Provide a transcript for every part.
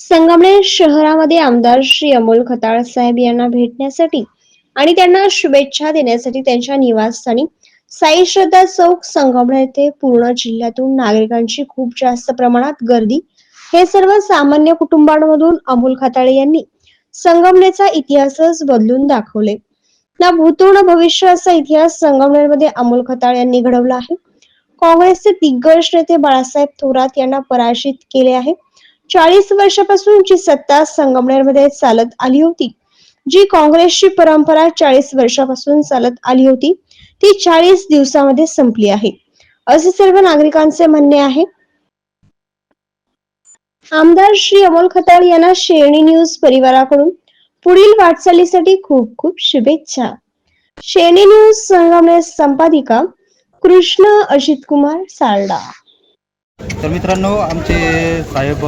संगमनेर शहरामध्ये आमदार श्री अमोल खताळ साहेब यांना भेटण्यासाठी आणि त्यांना शुभेच्छा देण्यासाठी त्यांच्या निवासस्थानी साई श्रद्धा चौक संगमनेर येथे पूर्ण जिल्ह्यातून नागरिकांची खूप जास्त प्रमाणात गर्दी. हे सर्व सामान्य कुटुंबांमधून अमोल खताळे यांनी संगमनेरचा इतिहासच बदलून दाखवले. ना भूतो न भविष्य असा इतिहास संगमनेरमध्ये अमोल खताळ यांनी घडवला आहे. काँग्रेसचे दिग्गज नेते बाळासाहेब थोरात यांना पराजित केले आहे. चाळीस वर्षापासूनची सत्ता संगमनेरमध्ये चालत आली होती. जी काँग्रेसची परंपरा चाळीस वर्षापासून चालत आली होती ती चाळीस दिवसामध्ये संपली आहे. असे सर्व नागरिकांचे म्हणणे आहे. आमदार श्री अमोल खताळ यांना शेरणी न्यूज परिवाराकडून पुढील वाटचालीसाठी खूप खूप शुभेच्छा. शेरणी न्यूज संगमनेर संपादिका कृष्ण अजित कुमार सारडा. तर मित्रांनो आमचे साहेब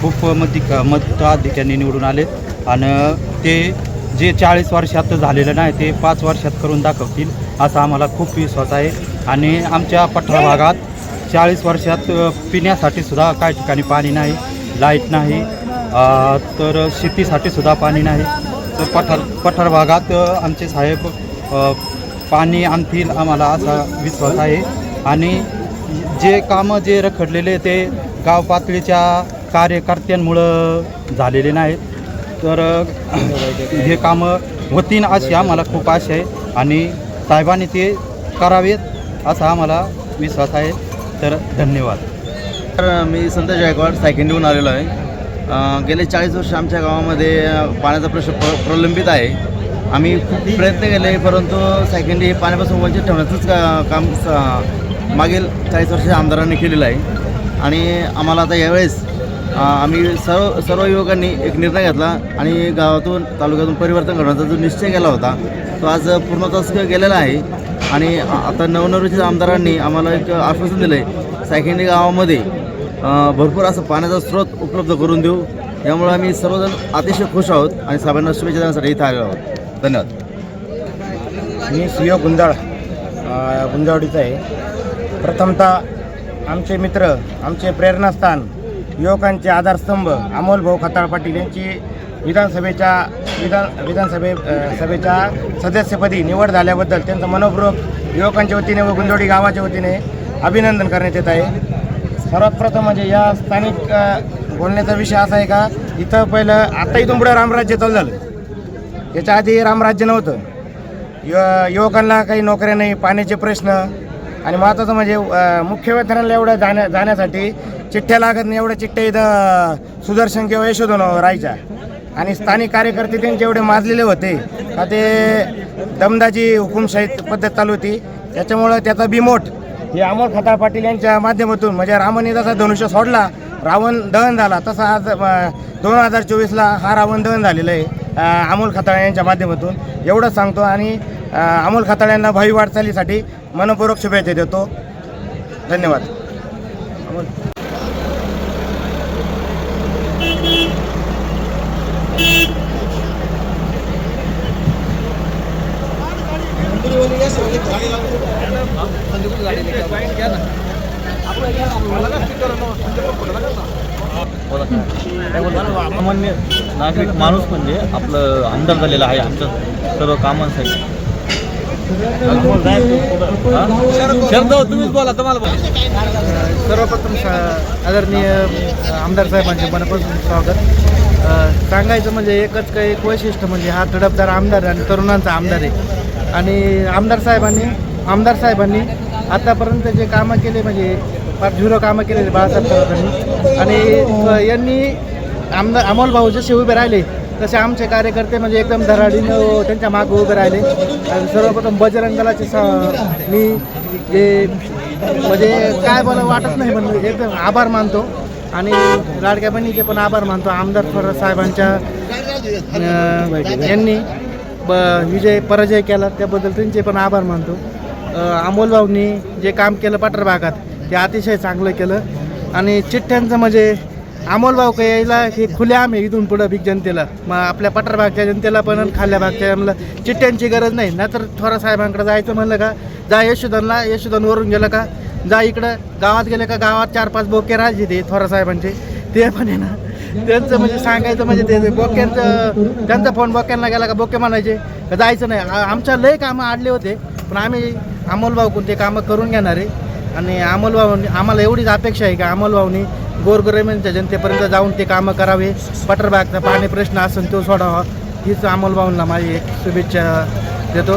खूप मतिक मताधिक्यांनी निवडून आले आणि ते जे चाळीस वर्षात झालेलं नाही ते पाच वर्षात करून दाखवतील असा आम्हाला खूप विश्वास आहे. आणि आमच्या पठार भागात चाळीस वर्षात पिण्यासाठी सुद्धा काही ठिकाणी पाणी नाही लाइट नाही तर शेतीसाठी सुद्धा पाणी नाही. तर पठार पठार भागात आमचे साहेब पाणी आणतील आम्हाला असा विश्वास आहे. आणि जे कामं जे रखडलेले ते गाव पातळीच्या कार्यकर्त्यांमुळं झालेले नाहीत. तर हे कामं होतीन अशी आम्हाला खूप आशा आहे आणि साहेबांनी ते करावेत असा आम्हाला विश्वास आहे. तर धन्यवाद. तर मी संतोष गायकवाड सायकंडीहून आलेलो आहे. गेले चाळीस वर्ष आमच्या गावामध्ये पाण्याचा प्रश्न प्र प्रलंबित आहे. आम्ही खूप प्रयत्न केले परंतु सायकंडी हे पाण्यापासून वंचित ठेवण्याचंच का काम स- मागील चाळीस वर्ष आमदारांनी केलेलं आहे. आणि आम्हाला आता यावेळेस आम्ही सर्व सर्व युवकांनी एक निर्णय घेतला आणि गावातून तालुक्यातून परिवर्तन करण्याचा जो निश्चय केला होता तो आज पूर्णतःच गेलेला आहे. आणि आता नवनवरीच्या आमदारांनी आम्हाला एक आश्वासन दिलं आहे सायखेंडी गावामध्ये भरपूर असं पाण्याचा स्रोत उपलब्ध करून देऊ. यामुळे आम्ही सर्वजण अतिशय खुश आहोत आणि साहेबांना शुभेच्छा देण्यासाठी इथं आलेलो आहोत. धन्यवाद. मी सिंह गुंजाळ गुंजावडीचा आहे. प्रथमतः आमचे मित्र आमचे प्रेरणास्थान युवकांचे आधारस्तंभ अमोल भाऊ खताळ पाटील यांची विधानसभेच्या विधान विधानसभे सभेच्या सदस्यपदी निवड झाल्याबद्दल त्यांचं मनोपूर्वक युवकांच्या वतीने व गुंजोडी गावाच्या वतीने अभिनंदन करण्यात येत आहे. सर्वात प्रथम म्हणजे या स्थानिक बोलण्याचा विषय असा आहे का इथं पहिलं आत्ता इथून पुढं रामराज्य चालू झालं. याच्या आधी रामराज्य नव्हतं. युवकांना काही नोकऱ्या नाही पाण्याचे प्रश्न आणि महत्त्वाचं म्हणजे मुख्य वेतनाला एवढं जाण्या जाण्यासाठी चिठ्ठ्या लागत नाही एवढ्या चिठ्ठ्या इथं सुदर्शन किंवा यशोधन राहायच्या आणि स्थानिक कार्यकर्ते त्यांचे एवढे माजलेले होते. का ते दमदाजी हुकुमशाही पद्धत चालू होती. त्याच्यामुळं त्याचा बिमोट हे अमोल खताळ पाटील यांच्या माध्यमातून म्हणजे रामाने जसा धनुष्य सोडला रावण दहन झाला. तसा आज दोन हजार चोवीसला हा रावण दहन झालेला आहे अमोल खताळ यांच्या माध्यमातून. एवढंच सांगतो आणि अमोल खताळ यांना भावी वाटचालीसाठी मनपूर्वक शुभेच्छा देतो. धन्यवाद. अमोल सामान्य नागरिक माणूस म्हणजे आपलं आमदार झालेलं आहे आमच्या सर्व कामांसाठी. शरद तुम्हीच बोला तुम्हाला सर्वप्रथम आदरणीय आमदार साहेबांचे मनापासून स्वागत. सांगायचं म्हणजे एकच काही एक वैशिष्ट्य म्हणजे हा तडपदार आमदार आणि तरुणांचा आमदार आहे. आणि आमदार साहेबांनी आमदार साहेबांनी आतापर्यंत जे कामं केले म्हणजे फार झुरो कामं केलेले बाळासाहेब थोरातांनी. आणि यांनी आमदार अमोल भाऊ जसे उभे राहिले. तसे आमचे कार्यकर्ते म्हणजे एकदम धडाडीनं त्यांच्या मागं उभे राहिले. आणि सर्वप्रथम बजरंग दलाचे स- मी जे म्हणजे काय बोला वाटत नाही पण एकदम आभार मानतो. आणि लाडक्या बहिणीचे पण आभार मानतो आमदार थोरात साहेबांच्या यांनी ब विजय पराजय केला त्याबद्दल त्यांचे पण आभार मानतो. अं, अमोल भाऊंनी जे काम केलं पठार भागात ते अतिशय चांगलं केलं. आणि चिठ्ठ्यांचं म्हणजे अमोल भाऊ यायला हे खुले आहे इथून पुढं बिग जनतेला. मग आपल्या पठार भागच्या जनतेला पण खाल्ल्या भागच्या म्हणलं चिठ्ठ्यांची गरज नाही. नाहीतर थोरा साहेबांकडे जायचं म्हणलं का जा यशोधनला यशोधनवरून गेलं का जा इकडं. गावात गेलं का गावात चार पाच बोके राहायचे ते थोरा साहेबांचे. ते पण आहे ना. त्यांचं म्हणजे सांगायचं म्हणजे ते बोक्यांचं त्यांचा फोन बोक्यांना गेला का बोके म्हणायचे. जायचं नाही. आमच्या लय कामं आडले होते. पण आम्ही अमोल भाऊकून ते कामं करून घेणार आहे? आणि अमोल आम्हाला एवढीच अपेक्षा आहे का अमोल भाऊनी गोरगरिबांच्या जनतेपर्यंत जाऊन ते कामं करावे. पटरबागचा पाणी प्रश्न असेल तो सोडावा. हीच अमोल माझी एक शुभेच्छा देतो.